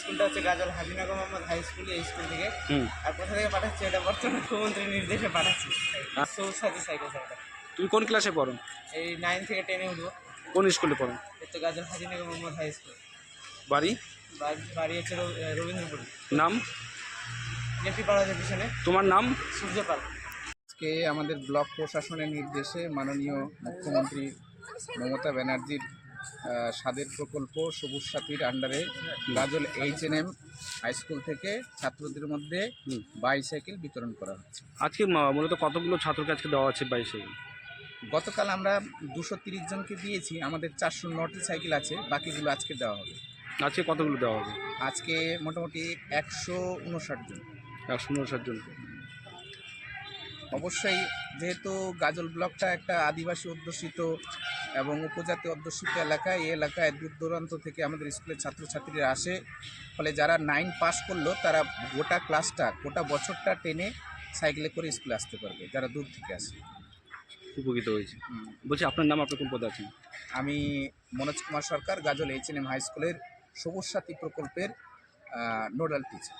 স্কুলটা হচ্ছে Gazole Hajinagar Mohammad high school এই স্কুল থেকে। আর কোথা থেকে পাঠাচ্ছি এটা বর্তমান মুখ্যমন্ত্রীর নির্দেশে পাঠাচ্ছি। সৌসাদি সাইকেল সেন্টার তুমি কোন ক্লাসে পড়ো? এই নাইন থেকে টেনে উঠবো। কোন স্কুলে পড়ো? তো গাজল হাজিনগর মোহাম্মদ হাই স্কুল। বাড়ি? বাড়ি- হচ্ছে রবীন্দ্রপুর। নাম? জেপি পাড়াদের পিছনে। তোমার নাম? সূর্যপাল। আজকে আমাদের ব্লক প্রশাসনের নির্দেশে মাননীয় মুখ্যমন্ত্রী মমতা ব্যানার্জির স্বাদের প্রকল্প সবুজ সাথীর আন্ডারে Gazole H N M high school থেকে ছাত্রদের মধ্যে। বাইসাইকেল বিতরণ করা হচ্ছে। আজকে মূলত কতগুলো ছাত্রকে আজকে দেওয়া আছে বাইসাইকেল গতকাল আমরা দুশো তিরিশ জনকে দিয়েছি আমাদের চারশো নটি সাইকেল আছে বাকিগুলো আজকে দেওয়া হবে। আজকে কতগুলো দেওয়া হবে? আজকে মোটামুটি একশো উনষাট জন। একশো উনষাট জনকে। অবশ্যই যেহেতু গাজল ব্লকটা একটা আদিবাসী অধ্যুষিত এবং উপজাতি অধ্যুষিত এলাকা এই এলাকায় দূর দূরান্ত থেকে আমাদের স্কুলের ছাত্রছাত্রীরা আসে। ফলে যারা নাইন পাস করল তারা গোটা ক্লাসটা গোটা বছরটা টেনে সাইকেলে করে স্কুলে আসতে পারবে যারা দূর থেকে আসে। উপকৃত হয়েছে। বলছি আপনার নাম আপনি কোন পদে আছেন? আমি মনোজ কুমার সরকার গাজল এইচ এন এম হাই স্কুলের সবুজ সাথী প্রকল্পের নোডাল টিচার